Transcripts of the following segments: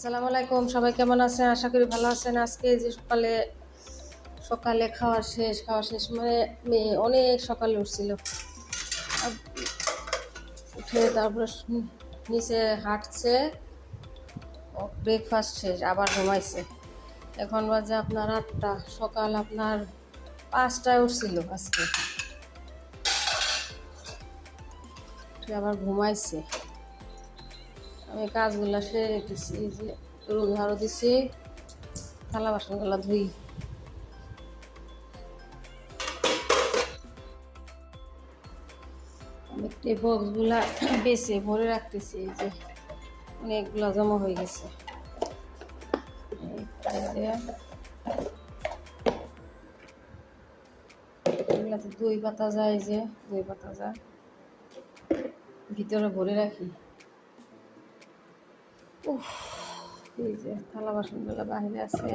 আসসালামু আলাইকুম, সবাই কেমন আছেন? আশা করি ভালো আছেন। আজকে যে সকালে সকালে খাওয়া শেষ খাওয়া শেষ মানে মেয়ে অনেক সকালে উঠছিল। উঠে তারপর নিচে হাঁটছে ব্রেকফাস্ট শেষ, আবার ঘুমাইছে। এখন বাজে আপনার আটটা, সকাল আপনার পাঁচটায় উঠছিল আজকে। আবার ঘুমাইছে। আমি কাজগুলো সেরে রেখেছি যে রুম ঝাড়ু দিছি, থালা বাসনগুলো ধুই। এই বক্সগুলা বেছে ভরে রাখতেছি, এই যে অনেকগুলা জমা হয়ে গেছে। এগুলাতে দই পাতা যায় যে দই পাতা যায়। ভিতরে ভরে রাখি। এই যে থালা বাসনগুলো বাহিরে আছে।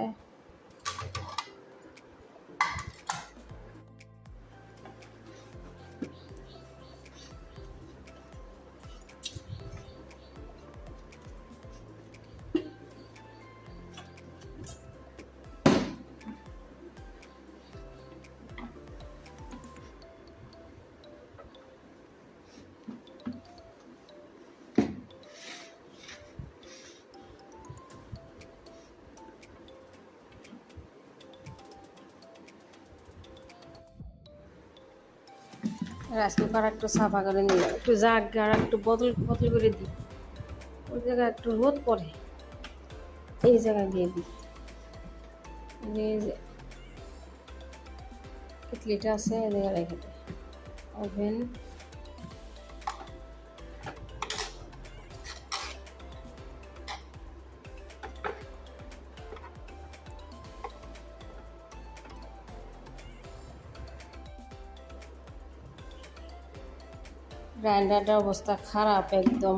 রাইস কুকার একটু সাফা করে নিই একটু জাগ আর একটু বদল বদল করে দিই। ওই জায়গায় একটু রোদ পড়ে, এই জায়গায় দিয়ে দিই। এই কেটলিটা আছে এই জায়গায় রেখে দিই। ওভেন গ্রাইন্ডারটার অবস্থা খারাপ একদম।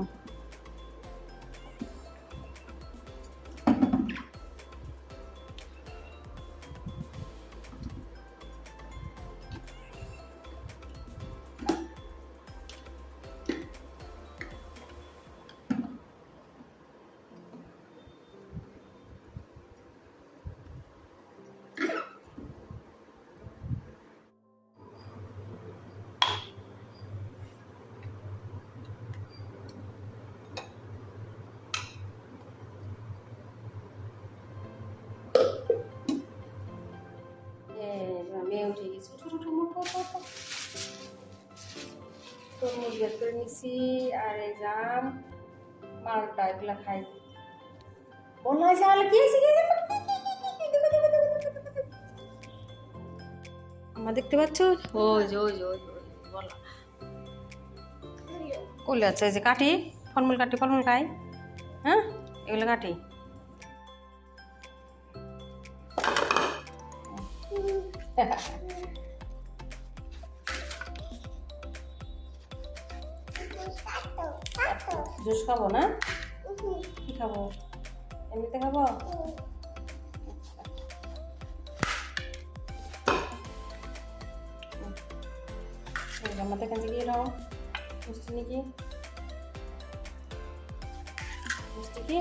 তরমুজ বের করে নিছি আর এই জাম মালটা এগুলা খাই বলা জাল কি আছে কি আমার দেখতে পাচ্ছ ওই যে, যে, বলা যে কাটি ফলমূল কাটি ফলমূল খাই হ্যাঁ এগুলো কাটি জুস খাব না? কি খাব? এমনিতে খাব? জামাতে কাছে গিয়ে নাও। মিষ্টি নাকি? মিষ্টি কি?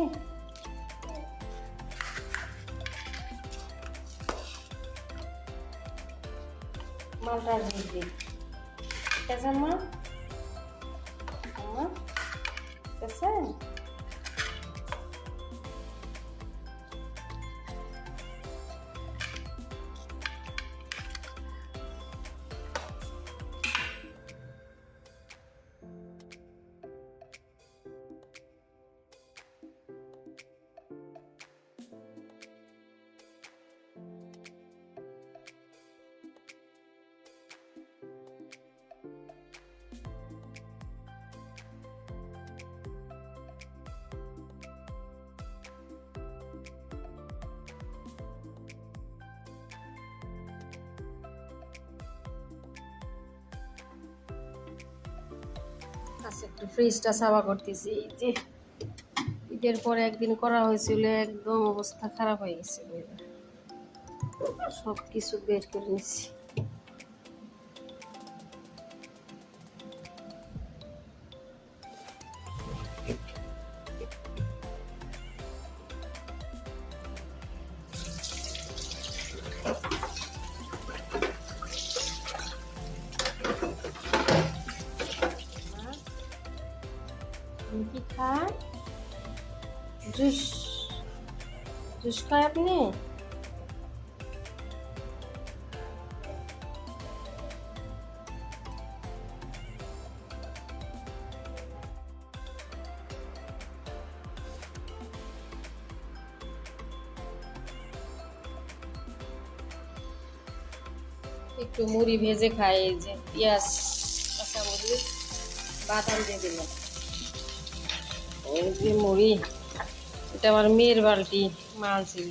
মালটা আর দিয়ে। দিই ঠিক আছে মা আচ্ছা একটু ফ্রিজটা সাফা করতেছি। যে, ঈদের পরে একদিন করা হয়েছিল, একদম অবস্থা খারাপ হয়ে গেছিল সব কিছু বের করে নিচ্ছি খায় জুস। জুস খায় আপনি? একটু মুড়ি ভেজে খাই, এই যে পেঁয়াজ মুড়ি বাদাম দিয়ে দিলাম। এই যে মুড়ি এটা আমার মেয়ের বালতি মাল ছিল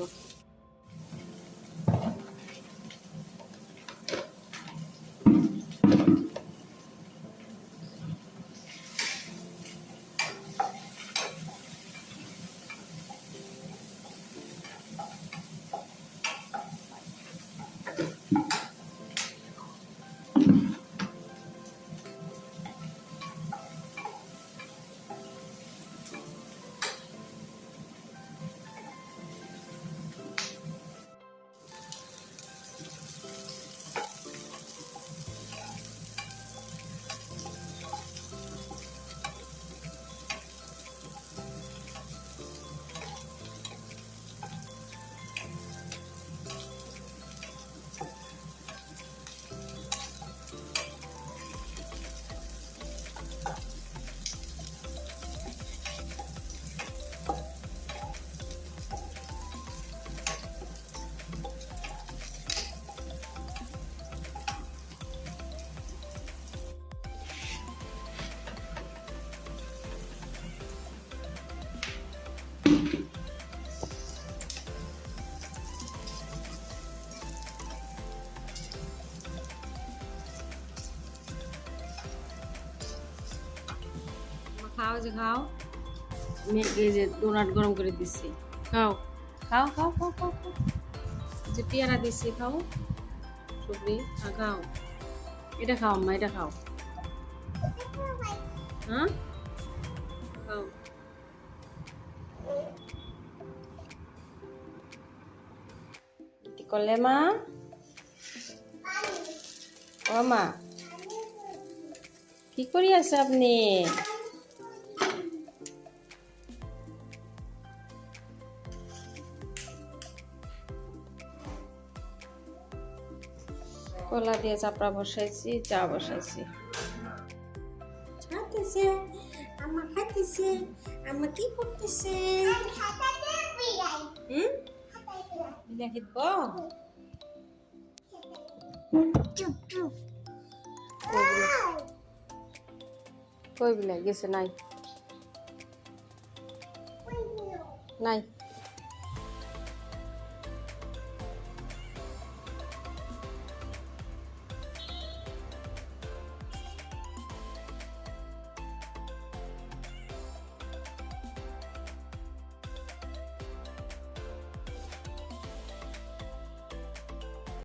খাও যে খাও। মেয়েকে যে ডোনাট গরম করে দিচ্ছি খাও। খাও খাও খাও খাও খাও। যে পেয়ারা দিচ্ছি খাও। সবজি হ্যাঁ খাও। এটা খাও আম্মা এটা খাও। হ্যাঁ? খাও। করলে মা? ও মা। কি করি আছে আপনি? কলা দিয়ে চাপড়া বসাইছি চা বসাইছি। কি করতেছে? কই বিলাই? গেছে নাই। নাই।